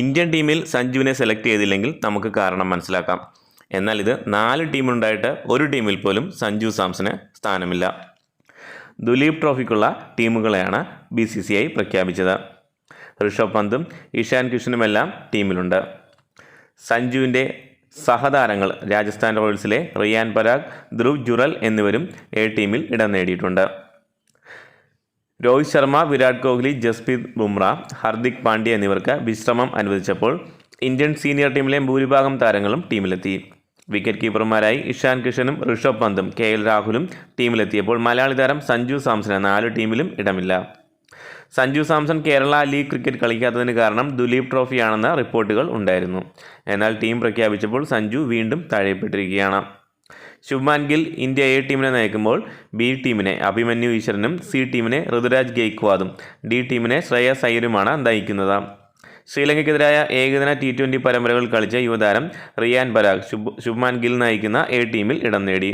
Indian ടീമിൽ സഞ്ജുവിനെ select ചെയ്തില്ലെങ്കിൽ നമുക്ക് കാരണം മനസ്സിലാക്കാം. എന്നാൽ ഇത് നാല് ടീമുണ്ടായിട്ട് ഒരു ടീമിൽ പോലും സഞ്ജു സാംസന് സ്ഥാനമില്ല. ദുലീപ് ട്രോഫിക്കുള്ള ടീമുകളെയാണ് ബി സി സി ഐ പ്രഖ്യാപിച്ചത്. ഋഷഭ് പന്തും ഇഷാൻ കിഷനുമെല്ലാം ടീമിലുണ്ട്. സഞ്ജുവിന്റെ സഹതാരങ്ങൾ രാജസ്ഥാൻ റോയൽസിലെ റിയാൻ പരാഗ് ധ്രുവ് ജുറൽ എന്നിവരും എ ടീമിൽ ഇടം നേടിയിട്ടുണ്ട്. രോഹിത് ശർമ്മ വിരാട് കോഹ്ലി ജസ്പ്രീത് ബുംറ ഹർദിക് പാണ്ഡ്യ എന്നിവർക്ക് വിശ്രമം അനുവദിച്ചപ്പോൾ ഇന്ത്യൻ സീനിയർ ടീമിലെ ഭൂരിഭാഗം താരങ്ങളും ടീമിലെത്തി. വിക്കറ്റ് കീപ്പർമാരായി ഇഷാൻ കിഷനും ഋഷഭ് പന്തും കെ എൽ രാഹുലും ടീമിലെത്തിയപ്പോൾ മലയാളി താരം സഞ്ജു സാംസന് നാല് ടീമിലും ഇടമില്ല. സഞ്ജു സാംസൺ കേരള ലീഗ് ക്രിക്കറ്റ് കളിക്കാത്തതിന് കാരണം ദുലീപ് ട്രോഫിയാണെന്ന റിപ്പോർട്ടുകൾ ഉണ്ടായിരുന്നു. എന്നാൽ ടീം പ്രഖ്യാപിച്ചപ്പോൾ സഞ്ജു വീണ്ടും താഴെപ്പെട്ടിരിക്കുകയാണ് ശുഭ്മാൻ ഗിൽ ഇന്ത്യ എ ടീമിനെ നയിക്കുമ്പോൾ ബി ടീമിനെ അഭിമന്യു ഈശ്വരനും സി ടീമിനെ ഋതുരാജ് ഗെയ്ക്വാദും ഡി ടീമിനെ ശ്രേയസ് അയ്യരുമാണ് നയിക്കുന്നത്. ശ്രീലങ്കയ്ക്കെതിരായ ഏകദിന ടി ട്വന്റി പരമ്പരകൾ കളിച്ച യുവതാരം റിയാൻ പരാഗ് ശുഭ് ശുഭ്മാൻ ഗിൽ നയിക്കുന്ന എ ടീമിൽ ഇടം നേടി.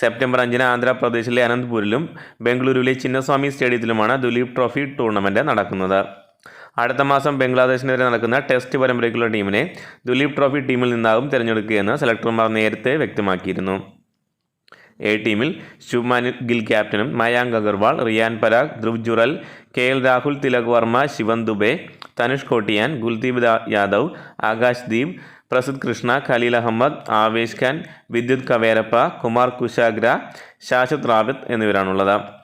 സെപ്റ്റംബർ അഞ്ചിന് ആന്ധ്രാപ്രദേശിലെ അനന്തപൂരിലും ബംഗളൂരുവിലെ ചിന്നസ്വാമി സ്റ്റേഡിയത്തിലുമാണ് ദുലീപ് ട്രോഫി ടൂർണമെന്റ് നടക്കുന്നത്. അടുത്ത മാസം ബംഗ്ലാദേശിനെതിരെ നടക്കുന്ന ടെസ്റ്റ് പരമ്പരയ്ക്കുള്ള ടീമിനെ ദുലീപ് ട്രോഫി ടീമിൽ നിന്നാകും തിരഞ്ഞെടുക്കുകയെന്ന് സെലക്ടർമാർ നേരത്തെ വ്യക്തമാക്കിയിരുന്നു. എ ടീമിൽ ശുഭ്മാൻ ഗിൽ ക്യാപ്റ്റനും മയാങ്ക് അഗർവാൾ റിയാൻ പരാഗ് ധ്രുവ് ജുറൽ കെ എൽ രാഹുൽ തിലക് വർമ്മ ശിവൻ ദുബെ തനുഷ് കോട്ടിയാൻ ഗുൽദീപ് ദാ- യാദവ് ആകാശ് ദീപ് പ്രസിദ് കൃഷ്ണ ഖലീൽ അഹമ്മദ് ആവേശ് ഖാൻ വിദ്യുത് കവേരപ്പ കുമാർ കുശാഗ്ര ശാശ്വത് റാവത്ത് എന്നിവരാണുള്ളത്.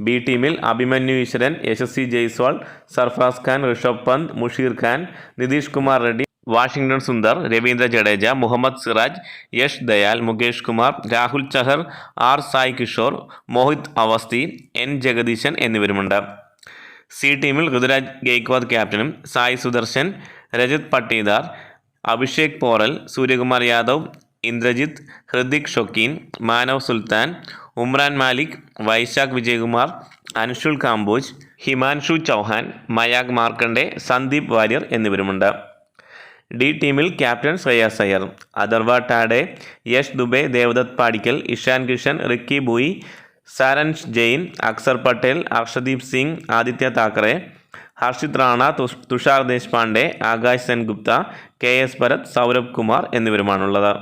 ബി ടീമിൽ Abhimanyu Easwaran Yashasvi Jaiswal Sarfaraz Khan Rishabh Pant Musheer Khan Nitish Kumar Reddy Washington Sundar Ravindra Jadeja Mohammed Siraj Yash Dayal Mukesh Kumar Rahul Chahar R Sai Kishore Mohit Avasthi N Jagadeesan എന്നിവരുമുണ്ട്. C ടീമിൽ ഋതുരാജ് ഗെയ്ക്വാദ് ക്യാപ്റ്റനും സായ് സുദർശൻ രജത് പട്ടീദാർ അഭിഷേക് പോറൽ സൂര്യകുമാർ യാദവ് ഇന്ദ്രജിത്ത് ഹൃദിക് ഷൊക്കീൻ മാനവ് സുൽത്താൻ ഉമ്രാൻ മാലിക് വൈശാഖ് വിജയകുമാർ അൻഷുൽ കാംബോജ് ഹിമാൻഷു ചൗഹാൻ മയാഗ് മാർക്കണ്ടെ സന്ദീപ് വാര്യർ എന്നിവരുമുണ്ട്. D ടീമിൽ captain Shreyas Iyer Atharva Taide Yash Dubey Devdutt Padikkal Ishan Kishan Ricky Bhui Saransh Jain Axar Patel Arshdeep Singh Aditya Thakare Harshit Rana തുഷ്- Tushar Deshpande Akash Sengupta K S Bharat Saurabh Kumar എന്നിവരുമാണുള്ളത്.